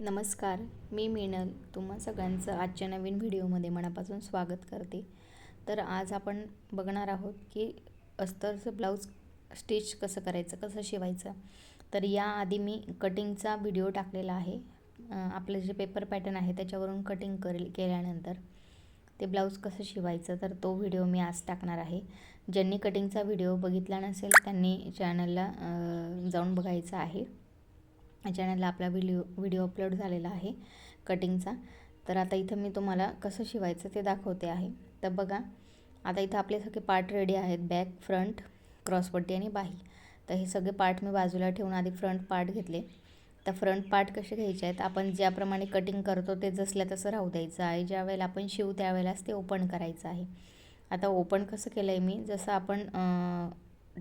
नमस्कार मी मीनल तुम्हा सगळ्यांचं आजच्या नवीन व्हिडिओमध्ये मनापासून स्वागत करते. तर आज आपण बघणार आहोत की अस्तरचं ब्लाऊज स्टिच कसं करायचं कसं शिवायचं? तर याआधी मी कटिंगचा व्हिडिओ टाकलेला आहे. आपलं जे पेपर पॅटर्न आहे त्याच्यावरून कटिंग करेल केल्यानंतर ते ब्लाऊज कसं शिवायचं तर तो व्हिडिओ मी आज टाकणार आहे. ज्यांनी कटिंगचा व्हिडिओ बघितला नसेल त्यांनी चॅनलला जाऊन बघायचं आहे. चॅनलला आपला व्हिडिओ व्हिडिओ अपलोड झालेला आहे कटिंगचा तर आता इथं मी तुम्हाला कसं शिवायचं ते दाखवते आहे. तर बघा आता इथं आपले सगळे पार्ट रेडी आहेत. बॅक फ्रंट क्रॉसपट्टी आणि बाही. तर हे सगळे पार्ट मी बाजूला ठेवून आधी फ्रंट पार्ट घेतले. तर फ्रंट पार्ट कसे घ्यायचे आहेत? आपण ज्याप्रमाणे कटिंग करतो ते जसल्या तसं राहू द्यायचं आहे. ज्या वेळेला आपण शिवू त्यावेळेलाच ते ओपन करायचं आहे. आता ओपन कसं केलं आहे मी? जसं आपण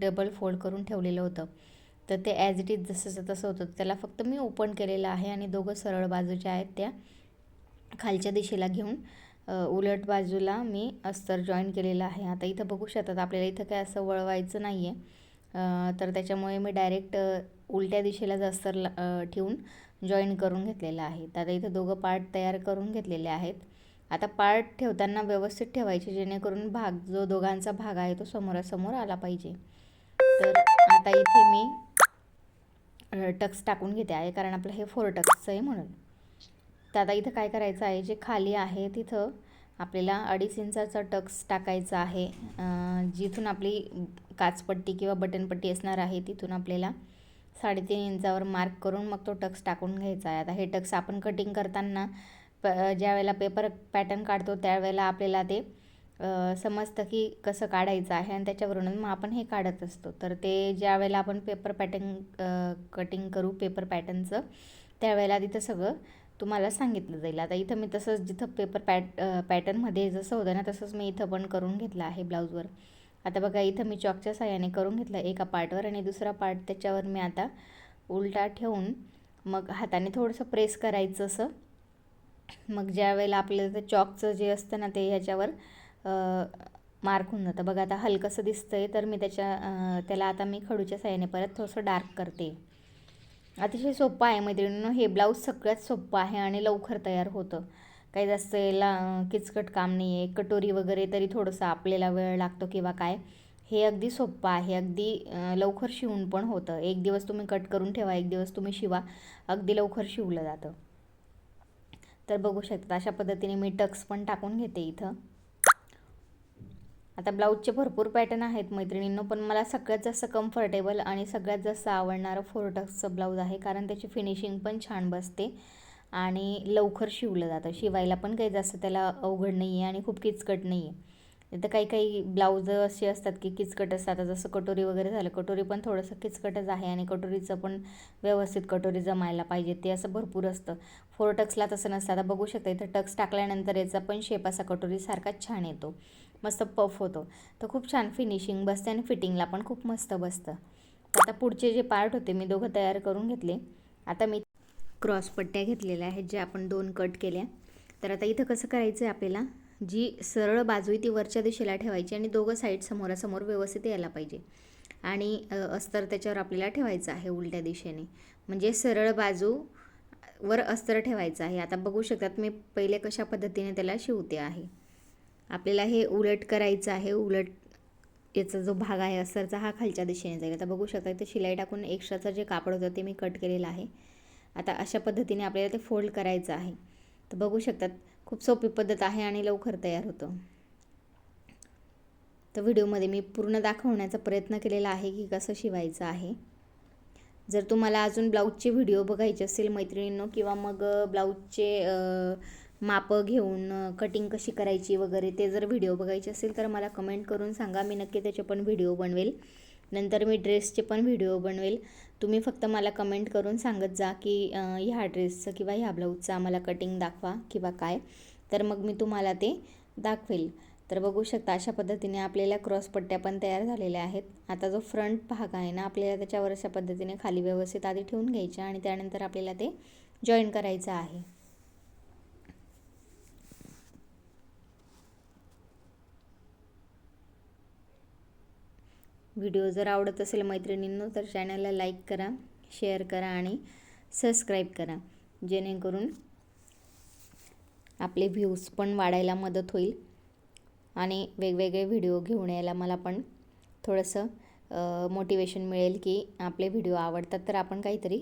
डबल फोल्ड करून ठेवलेलं होतं. तर ते ॲज इट इज जसं तसं होतं त्याला फक्त मी ओपन केलेलं आहे आणि दोघं सरळ बाजूच्या आहेत त्या खालच्या दिशेला घेऊन उलट बाजूला मी अस्तर जॉईन केलेलं आहे. आता इथं बघू शकतात आपल्याला इथं काय असं वळवायचं नाही आहे तर त्याच्यामुळे मी डायरेक्ट उलट्या दिशेलाच अस्तर ला- ठेवून जॉईन करून घेतलेलं आहे. तर आता इथं दोघं पार्ट तयार करून घेतलेले आहेत. आता पार्ट ठेवताना व्यवस्थित ठेवायचे जेणेकरून भाग जो दोघांचा भाग आहे तो समोरासमोर आला पाहिजे. तर आता इथे मी टक्स टाकून घेते आहे कारण आपलं हे फोर टक्सचं आहे म्हणून. तर आता इथं काय करायचं आहे जे खाली आहे तिथं आपल्याला अडीच इंचाचा टक्स टाकायचा आहे. जिथून आपली काचपट्टी किंवा बटनपट्टी असणार आहे तिथून आपल्याला साडेतीन इंचावर मार्क करून मग तो टक्स टाकून घ्यायचा आहे. आता हे टक्स आपण कटिंग करताना प ज्या वेळेला पेपर पॅटर्न काढतो त्यावेळेला आपल्याला ते समजतं की कसं काढायचं आहे आणि त्याच्यावरून मग आपण हे काढत असतो. तर ते ज्या वेळेला आपण पेपर पॅटर्न कटिंग करू पेपर पॅटर्नचं त्यावेळेला तिथं सगळं तुम्हाला सांगितलं जाईल. आता इथं मी तसंच जिथं पेपर पॅट पॅटर्नमध्ये जसं होतं ना तसंच मी इथं पण करून घेतलं आहे ब्लाऊजवर आता बघा इथं मी चॉकच्या साह्याने करून घेतलं एका पार्टवर आणि दुसरा पार्ट त्याच्यावर मी आता उलटा ठेवून मग हाताने थोडंसं प्रेस करायचं असं. मग ज्या वेळेला आपल्याला ते चॉकचं जे असतं ना ते ह्याच्यावर मार्क होऊन जातं. बघा आता हलकंसं दिसतं आहे तर मी त्याच्या त्याला आता मी खडूच्या साह्याने परत थोडंसं डार्क करते. अतिशय सोपं आहे मैत्रिणींनो. हे ब्लाऊज सगळ्यात सोपं आहे आणि लवकर तयार होतं. काही जास्त याला किचकट काम नाही आहे कटोरी वगैरे तरी थोडंसं आपल्याला वेळ लागतो किंवा काय. हे अगदी सोपं आहे. अगदी लवकर शिवून पण होतं. एक दिवस तुम्ही कट करून ठेवा एक दिवस तुम्ही शिवा. अगदी लवकर शिवलं जातं. तर बघू शकता अशा पद्धतीने मी टक्स पण टाकून घेते इथं. आता ब्लाऊजचे भरपूर पॅटर्न आहेत मैत्रिणींनो पण मला सगळ्यात जास्त कम्फर्टेबल आणि सगळ्यात जास्त आवडणारं फोरटक्सचं ब्लाऊज आहे कारण त्याची फिनिशिंग पण छान बसते आणि लवकर शिवलं जातं. शिवायला पण काही जास्त त्याला अवघड नाही आहे आणि खूप किचकट नाही आहे इथं काही काही ब्लाऊज असे असतात की किचकट असतात जसं कटोरी वगैरे झालं कटोरी पण थोडंसं किचकटच आहे आणि कटोरीचं पण व्यवस्थित कटोरी जमायला पाहिजे ते असं भरपूर असतं. फोर टक्सला तसं नसतं. आता बघू शकता इथं टक्स टाकल्यानंतर याचा पण शेप असा कटोरीसारखाच छान येतो. मस्त पफ होतो. तर खूप छान फिनिशिंग बसते आणि फिटिंगला पण खूप मस्त बसतं. आता पुढचे जे पार्ट होते मी दोघं तयार करून घेतले. आता मी क्रॉस पट्ट्या घेतलेल्या आहेत ज्या आपण दोन कट केल्या. तर आता इथं कसं करायचं आहे आपल्याला? जी सरळ बाजू आहे ती वरच्या दिशेला ठेवायची आणि दोघं साईड समोरासमोर व्यवस्थित यायला पाहिजे. आणि अस्तर त्याच्यावर आपल्याला ठेवायचं आहे उलट्या दिशेने. म्हणजे सरळ बाजू वर अस्तर ठेवायचं आहे. आता बघू शकतात मी पहिले कशा पद्धतीने त्याला शिवते आहे. आपल्याला हे उलट करायचं आहे उलट याचा जो भाग आहे अस्तरचा हा खालच्या दिशेने जाईल. आता बघू शकता इथे शिलाई टाकून एक्स्ट्राचं जे कापड होतं ते मी कट केलेलं आहे. आता अशा पद्धतीने आपल्याला ते फोल्ड करायचं आहे. तर बघू शकतात खूप सोपी पद्धत आहे आणि लवकर तयार होतं. तर व्हिडिओमध्ये मी पूर्ण दाखवण्याचा प्रयत्न केलेला आहे की कसं शिवायचं आहे. जर तुम्हाला अजून ब्लाऊजचे व्हिडिओ बघायचे असेल मैत्रिणींनो किंवा मग ब्लाऊजचे मापं घेऊन कटिंग कशी करायची वगैरे ते जर व्हिडिओ बघायचे असेल तर मला कमेंट करून सांगा. मी नक्की त्याचे पण व्हिडिओ बनवेल. नंतर मी ड्रेसचे पण व्हिडिओ बनवेल. तुम्ही फक्त मला कमेंट करून सांगत जा की ह्या ड्रेसचं किंवा ह्या ब्लाऊजचं आम्हाला कटिंग दाखवा किंवा काय. तर मग मी तुम्हाला ते दाखवेल. तर बघू शकता अशा पद्धतीने आपल्याला क्रॉस पट्ट्या पण तयार झालेल्या आहेत. आता जो फ्रंट भाग आहे ना आपल्याला त्याच्यावर अशा पद्धतीने खाली व्यवस्थित आधी ठेवून घ्यायच्या आणि त्यानंतर आपल्याला ते जॉईन करायचं आहे. व्हिडिओ जर आवडत असेल मैत्रिणींनो तर चॅनलला लाईक करा शेअर करा आणि सबस्क्राईब करा. जेणेकरून आपले व्ह्यूज पण वाढायला मदत होईल आणि वेगवेगळे व्हिडिओ घेऊन यायला मला पण थोडंसं मोटिवेशन मिळेल की आपले व्हिडिओ आवडतात तर आपण काहीतरी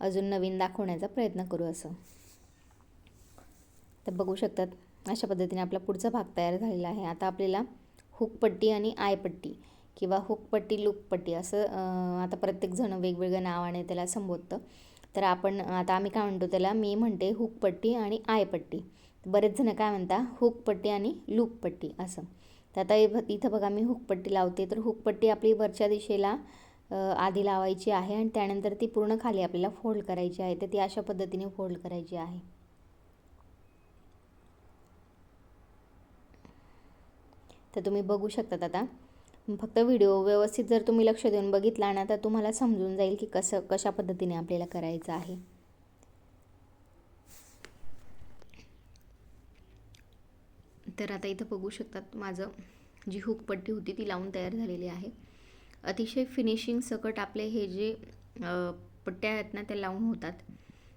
अजून नवीन दाखवण्याचा प्रयत्न करू असं. तर बघू शकतात अशा पद्धतीने आपला पुढचा भाग तयार झालेला आहे. आता आपल्याला हुकपट्टी आणि आयपट्टी किंवा हुकपट्टी लुकपट्टी असं आता प्रत्येकजण वेगवेगळ्या नावाने त्याला संबोधतं. तर आपण आता आम्ही काय म्हणतो त्याला मी म्हणते हुकपट्टी आणि आयपट्टी. बरेच जण काय म्हणता हुकपट्टी आणि लूकपट्टी असं. तर आता इथं बघा मी हुकपट्टी लावते. तर हुकपट्टी आपली वरच्या दिशेला आधी लावायची आहे आणि त्यानंतर ती पूर्ण खाली आपल्याला फोल्ड करायची आहे. तर ती अशा पद्धतीने फोल्ड करायची आहे. तर तुम्ही बघू शकतात आता. फक्त व्हिडिओ व्यवस्थित जर तुम्ही लक्ष देऊन बघितला ना तर तुम्हाला समजून जाईल की कसं कशा पद्धतीने आपल्याला करायचं आहे. तर आता इथं बघू शकतात माझं जी हुकपट्टी होती ती लावून तयार झालेली आहे. अतिशय फिनिशिंग सकट आपले हे जे पट्ट्या आहेत ना त्या लावून होतात.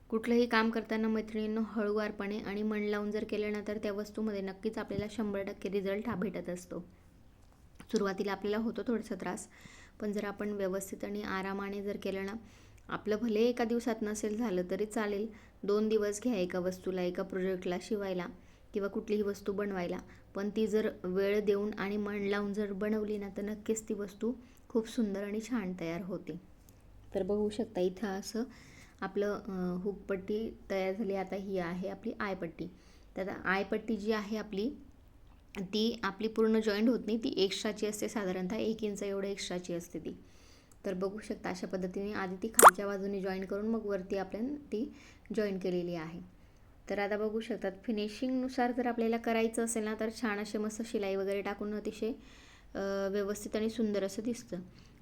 कुठलंही काम करताना मैत्रिणींनो हळूवारपणे आणि मन लावून जर केलं ना तर त्या वस्तूमध्ये नक्कीच आपल्याला शंभर टक्के रिझल्ट हा भेटत असतो. सुरुवातीला आपल्याला होतो थोडासा त्रास. पण जर आपण व्यवस्थित आणि आरामाने जर केलं ना आपलं भले एका दिवसात नसेल झालं तरी चालेल. दोन दिवस घ्या एका वस्तूला एका प्रोजेक्टला शिवायला किंवा कुठलीही वस्तू बनवायला. पण ती जर वेळ देऊन आणि मन लावून जर बनवली ना तर नक्कीच ती वस्तू खूप सुंदर आणि छान तयार होते. तर बघू शकता इथं असं आपलं हुकपट्टी तयार झाली. आता ही आहे आपली आयपट्टी. तर आयपट्टी जी आहे आपली ती आपली पूर्ण जॉईंट होत नाही ती एक्स्ट्राची असते साधारणतः एक इंच एवढं एक्स्ट्राची असते ती. तर बघू शकता अशा पद्धतीने आधी ती खालच्या बाजूने जॉईन करून मग वरती आपण ती जॉईन केलेली आहे. तर आता बघू शकतात फिनिशिंगनुसार जर आपल्याला करायचं असेल ना तर छान असे मस्त शिलाई वगैरे टाकून अतिशय व्यवस्थित आणि सुंदर असं दिसतं.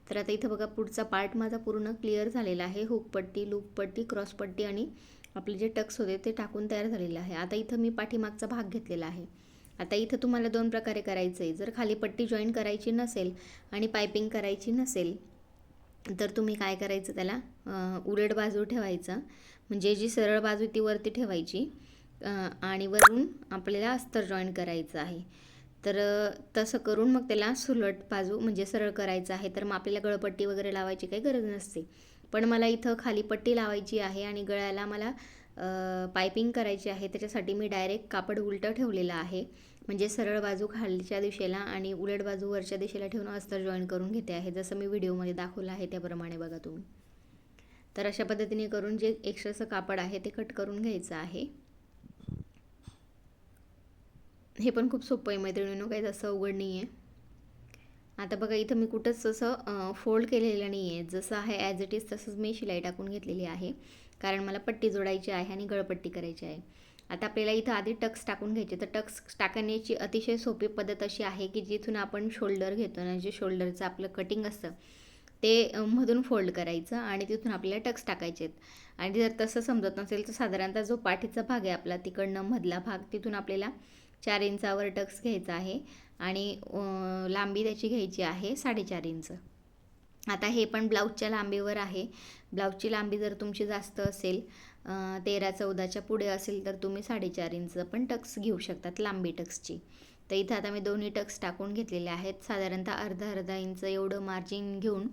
तर आता इथं बघा पुढचा पार्ट माझा पूर्ण क्लिअर झालेला आहे. हुकपट्टी लूपपट्टी क्रॉसपट्टी आणि आपले जे टक्स होते ते टाकून तयार झालेलं आहे. आता इथं मी पाठीमागचा भाग घेतलेला आहे. आता इथं तुम्हाला दोन प्रकारे करायचं आहे जर खाली पट्टी जॉईन करायची नसेल आणि पायपिंग करायची नसेल तर तुम्ही काय करायचं त्याला? उलट बाजू ठेवायचं. म्हणजे जी सरळ बाजू ती वरती ठेवायची. आणि वरून आपल्याला अस्तर जॉईन करायचं आहे. तर तसं करून मग त्याला सुलट बाजू म्हणजे सरळ करायचं आहे. तर मग आपल्याला गळपट्टी वगैरे लावायची काही गरज नसते. पण मला इथं खाली पट्टी लावायची आहे आणि गळ्याला मला पायपिंग करायची आहे त्याच्यासाठी मी डायरेक्ट कापड उलटं ठेवलेलं आहे. म्हणजे सरळ बाजू खालच्या दिशेला आणि उलट बाजू वरच्या दिशेला ठेवून अस्तर जॉईन करून घेते आहे. जसं मी व्हिडिओमध्ये दाखवलं आहे त्याप्रमाणे बघा तुम्ही. तर अशा पद्धतीने करून जे एक्स्ट्राचं कापड आहे ते कट करून घ्यायचं आहे. हे पण खूप सोपं आहे मैत्रिणीनं काही तसं अवघड नाही आहे आता बघा इथं मी कुठंच असं फोल्ड केलेलं नाही आहे जसं आहे ॲज इट इज तसंच मी शिलाई टाकून घेतलेली आहे. कारण मला पट्टी जोडायची आहे आणि गळपट्टी करायची आहे. आता आपल्याला इथं आधी टक्स टाकून घ्यायचे. तर टक्स टाकण्याची अतिशय सोपी पद्धत अशी आहे की जिथून आपण शोल्डर घेतो ना जे शोल्डरचं आपलं कटिंग असतं ते मधून फोल्ड करायचं आणि तिथून आपल्याला टक्स टाकायचे आहेत. आणि जर तसं समजत नसेल तर साधारणतः जो पाठीचा भाग आहे आपला तिकडनं मधला भाग तिथून आपल्याला चार इंचावर टक्स घ्यायचा आहे. आणि लांबी त्याची घ्यायची आहे साडेचार इंच. आता हे पण ब्लाऊजच्या लांबीवर आहे. ब्लाऊजची लांबी जर तुमची जास्त असेल तेरा चौदाच्या पुढे असेल तर तुम्ही साडेचार इंच पण टक्स घेऊ शकतात लांबी टक्सची. तर इथं आता मी दोन्ही टक्स टाकून घेतलेले आहेत. साधारणतः अर्धा अर्धा इंच एवढं मार्जिन घेऊन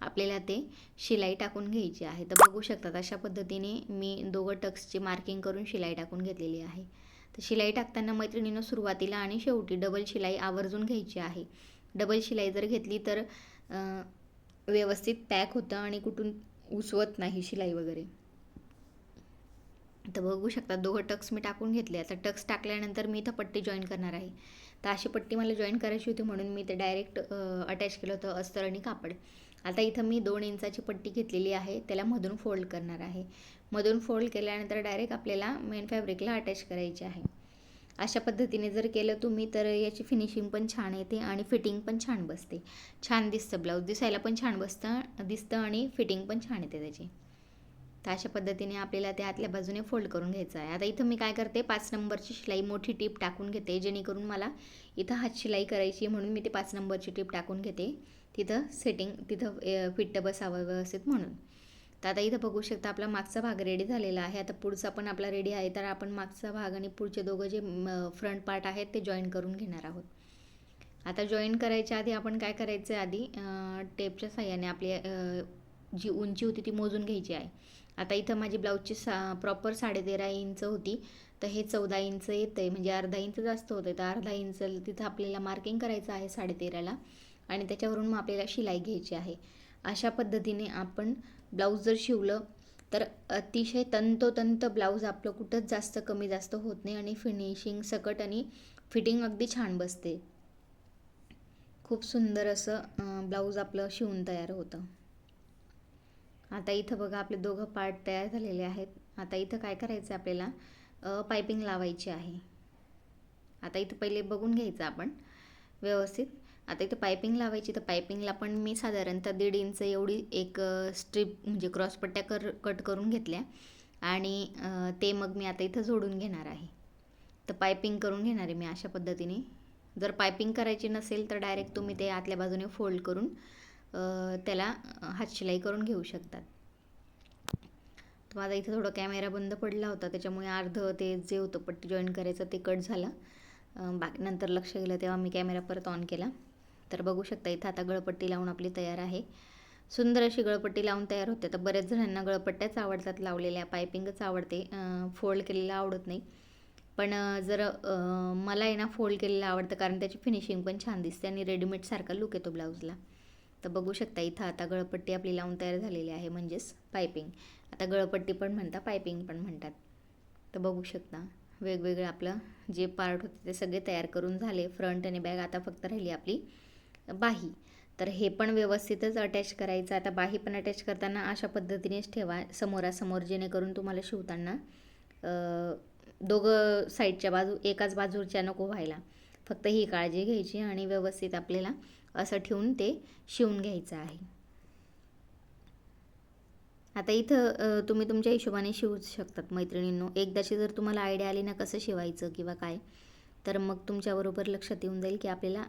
आपल्याला ते शिलाई टाकून घ्यायची आहे. तर बघू शकतात अशा पद्धतीने मी दोघं टक्सची मार्किंग करून शिलाई टाकून घेतलेली आहे. तर शिलाई टाकताना मैत्रिणीनं सुरुवातीला आणि शेवटी डबल शिलाई आवर्जून घ्यायची आहे. डबल शिलाई जर घेतली तर व्यवस्थित पॅक होतं आणि कुठून उसवत नाही शिलाई वगैरे. तर बघू शकता दोघं टक्स मी टाकून घेतले. आता टक्स टाकल्यानंतर मी इथं पट्टी जॉईन करणार आहे. तर अशी पट्टी मला जॉईन करायची होती म्हणून मी ते डायरेक्ट अटॅच केलं होतं अस्तर आणि कापड. आता इथं मी दोन इंचाची पट्टी घेतलेली आहे. त्याला मधून फोल्ड करणार आहे. मधून फोल्ड केल्यानंतर डायरेक्ट आपल्याला मेन फॅब्रिकला अटॅच करायचे आहे. अशा पद्धतीने जर केलं तुम्ही तर याची फिनिशिंग पण छान येते आणि फिटिंग पण छान बसते. छान दिसतं ब्लाऊज दिसायला पण छान बसतं दिसतं आणि फिटिंग पण छान येते त्याची. तर अशा पद्धतीने आपल्याला ते आतल्या बाजूने फोल्ड करून घ्यायचं आहे. आता इथं मी काय करते पाच नंबरची शिलाई मोठी टीप टाकून घेते जेणेकरून मला इथं हात शिलाई करायची म्हणून मी ते पाच नंबरची टीप टाकून घेते. तिथं सेटिंग तिथं फिट्ट बसावं व्यवस्थित म्हणून. तर आता इथं बघू शकता आपला मागचा भाग रेडी झालेला आहे. आता पुढचा पण आपला रेडी आहे. तर आपण मागचा भाग आणि पुढचे दोघं जे फ्रंट पार्ट आहेत ते जॉईन करून घेणार आहोत. आता जॉईन करायच्या आधी आपण काय करायचं आहे आधी? टेपच्या साह्याने आपली जी उंची होती ती मोजून घ्यायची आहे. आता इथं माझी ब्लाऊजची सा प्रॉपर साडेतेरा इंच होती. तर हे चौदा इंच येतं आहे म्हणजे अर्धा इंच जास्त होतं तर अर्धा इंच तिथं आपल्याला मार्किंग करायचं आहे साडेतेराला. आणि त्याच्यावरून मग आपल्याला शिलाई घ्यायची आहे. अशा पद्धतीने आपण ब्लाऊज जर शिवलं तर अतिशय तंतोतंत ब्लाऊज आपलं कुठंच जास्त कमी जास्त होत नाही आणि फिनिशिंग सकट आणि फिटिंग अगदी छान बसते. खूप सुंदर असं ब्लाऊज आपलं शिवून तयार होतं. आता इथं बघा आपले दोघं पार्ट तयार झालेले आहेत. आता इथं काय करायचं आहे आपल्याला पायपिंग लावायची आहे. आता इथं पहिले बघून घ्यायचं आपण. व्यवस्थित. आता इथं पायपिंग लावायची तर पायपिंगला पण मी साधारणतः दीड इंच एवढी एक स्ट्रीप म्हणजे क्रॉसपट्ट्या कर कट करून घेतल्या. आणि ते मग मी आता इथं जोडून घेणार आहे. तर पायपिंग करून घेणार आहे मी अशा पद्धतीने. जर पायपिंग करायची नसेल तर डायरेक्ट तुम्ही ते आतल्या बाजूने फोल्ड करून त्याला हातशिलाई करून घेऊ शकतात. माझा इथं थोडं कॅमेरा बंद पडला होता त्याच्यामुळे अर्ध ते जे होतं पट्टी जॉईन करायचं ते कट झालं. बाकी नंतर लक्ष गेलं तेव्हा मी कॅमेरा परत ऑन केला. तर बघू शकता इथं आता गळपट्टी लावून आपली तयार आहे. सुंदर अशी गळपट्टी लावून तयार होते. तर बऱ्याच जणांना गळपट्ट्याच आवडतात लावलेल्या पायपिंगच आवडते फोल्ड केलेलं आवडत नाही. पण जर मला आहे ना फोल्ड केलेलं आवडतं कारण त्याची फिनिशिंग पण छान दिसते आणि रेडीमेडसारखा लुक येतो ब्लाऊजला. तर बघू शकता इथं आता गळपट्टी आपली लावून तयार झालेली आहे म्हणजेच पायपिंग. आता गळपट्टी पण म्हणतात पायपिंग पण म्हणतात. तर बघू शकता वेगवेगळं आपलं जे पार्ट होते ते सगळे तयार करून झाले. फ्रंट आणि बॅग आता फक्त राहिली आपली बाही. तर हे पण व्यवस्थितच अटॅच करायचं. आता बाही पण अटॅच करताना अशा पद्धतीनेच ठेवा समोरासमोर जेणेकरून तुम्हाला शिवताना दोघं साईडच्या बाजू एकाच बाजूच्या नको व्हायला. फक्त ही काळजी घ्यायची आणि व्यवस्थित आपल्याला असं ठेवून ते शिवून घ्यायचं आहे. आता इथं तुम्ही तुमच्या हिशोबाने शिवू शकतात मैत्रिणींनो. एकदाची जर तुम्हाला आयडिया आली ना कसं शिवायचं किंवा काय तर मग तुमच्याबरोबर लक्षात येऊन जाईल की आपल्याला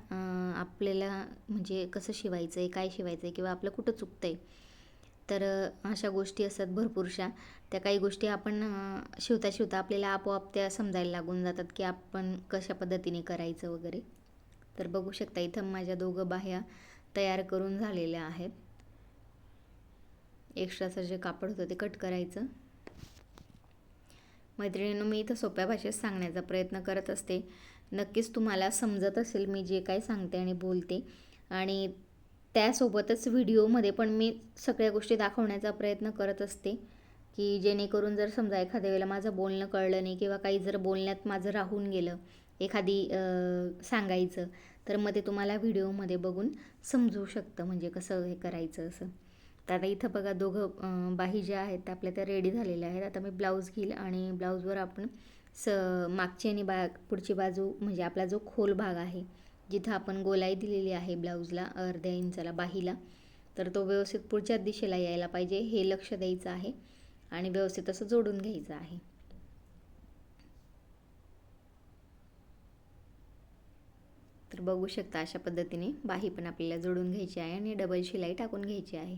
आपल्याला म्हणजे कसं शिवायचं आहे काय शिवायचं आहे किंवा आपलं कुठं चुकतं आहे तर अशा गोष्टी असतात भरपूरशा. त्या काही गोष्टी आपण शिवता शिवता आपल्याला आपोआप त्या समजायला लागून जातात की आपण कशा पद्धतीने करायचं वगैरे. तर बघू शकता इथं माझ्या दोघं बाह्या तयार करून झालेल्या आहेत. एक्स्ट्राचं जे कापड होतं ते कट करायचं. मैत्रिणीनं मी इथं सोप्या भाषेत सांगण्याचा प्रयत्न करत असते. नक्कीच तुम्हाला समजत असेल मी जे काही सांगते आणि बोलते. आणि त्यासोबतच व्हिडिओमध्ये पण मी सगळ्या गोष्टी दाखवण्याचा प्रयत्न करत असते. की जेणेकरून जर समजा एखाद्या वेळेला माझं बोलणं कळलं नाही किंवा काही जर बोलण्यात माझं राहून गेलं एखादी सांगायचं तर मग ते तुम्हाला व्हिडिओमध्ये बघून समजू शकतं. म्हणजे कसं हे करायचं असं. तर आता इथं बघा दोघं बाही ज्या आहेत त्या आपल्या त्या रेडी झालेल्या आहेत. आता मी ब्लाऊज घेईल आणि ब्लाऊजवर आपण स मागची आणि बा पुढची बाजू म्हणजे आपला जो खोल भाग आहे जिथं आपण गोलाई दिलेली आहे ब्लाऊजला अर्ध्या इंचाला बाहीला तर तो व्यवस्थित पुढच्याच दिशेला यायला पाहिजे हे लक्ष द्यायचं आहे आणि व्यवस्थित असं जोडून घ्यायचं आहे. तर बघू शकता अशा पद्धतीने बाही पण आपल्याला जोडून घ्यायची आहे आणि डबल शिलाई टाकून घ्यायची आहे.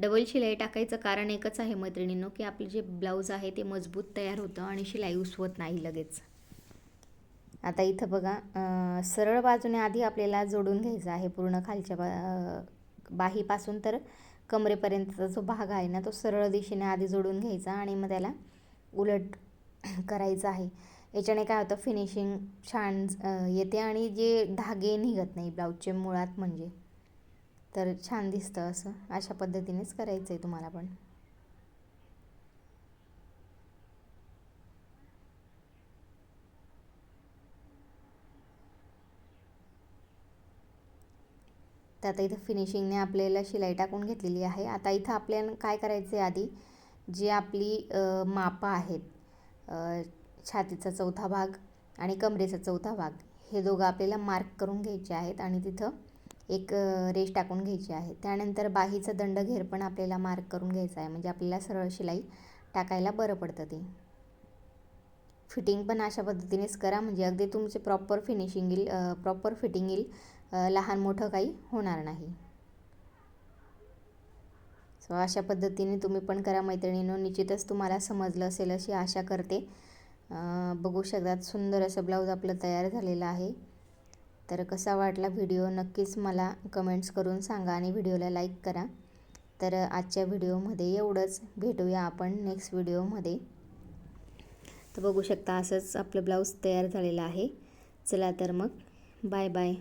डबल शिलाई टाकायचं कारण एकच आहे मैत्रिणींनो की आपले जे ब्लाऊज आहे ते मजबूत तयार होतं आणि शिलाई उसवत नाही लगेच. आता इथं बघा सरळ बाजूने आधी आपल्याला जोडून घ्यायचं आहे पूर्ण खालच्या बा बाहीपासून तर कमरेपर्यंतचा जो भाग आहे ना तो सरळ दिशेने आधी जोडून घ्यायचा आणि मग त्याला उलट करायचं आहे. याच्याने काय होतं फिनिशिंग छान येते आणि जे धागे निघत नाही ब्लाऊजचे मुळात म्हणजे. तर छान दिसतं असं. अशा पद्धतीनेच करायचं आहे तुम्हाला पण. तर आता इथं फिनिशिंगने आपल्याला शिलाई टाकून घेतलेली आहे. आता इथं आपल्याला काय करायचं आहे आधी? जी आपली मापं आहेत छातीचा चौथा भाग आणि कमरेचा चौथा भाग हे दोघं आपल्याला मार्क करून घ्यायचे आहेत आणि तिथं एक रेष टाकून घ्यायची आहे. त्यानंतर बाहीचा दंडघेर पण आपल्याला मार्क करून घ्यायचा आहे. म्हणजे आपल्याला सरळ शिलाई टाकायला बरं पडतं ते. फिटिंग पण अशा पद्धतीनेच करा. म्हणजे अगदी तुमचे प्रॉपर फिनिशिंग येईल प्रॉपर फिटिंग येईल लहान मोठं काही होणार नाही. सो अशा पद्धतीने तुम्ही पण करा मैत्रिणीनो. निश्चितच तुम्हाला समजलं असेल अशी आशा करते. बघू शकतात सुंदर असं ब्लाऊज आपलं तयार झालेलं आहे. तर कसा वाटला व्हिडिओ नक्कीच मला कमेंट्स करून सांगा आणि व्हिडिओला लाईक करा. तर आजच्या व्हिडिओमध्ये एवढंच. भेटूया आपण नेक्स्ट व्हिडिओमध्ये. तर बघू शकता असंच आपलं ब्लाऊज तयार झालेलं आहे. चला तर मग. Bye bye.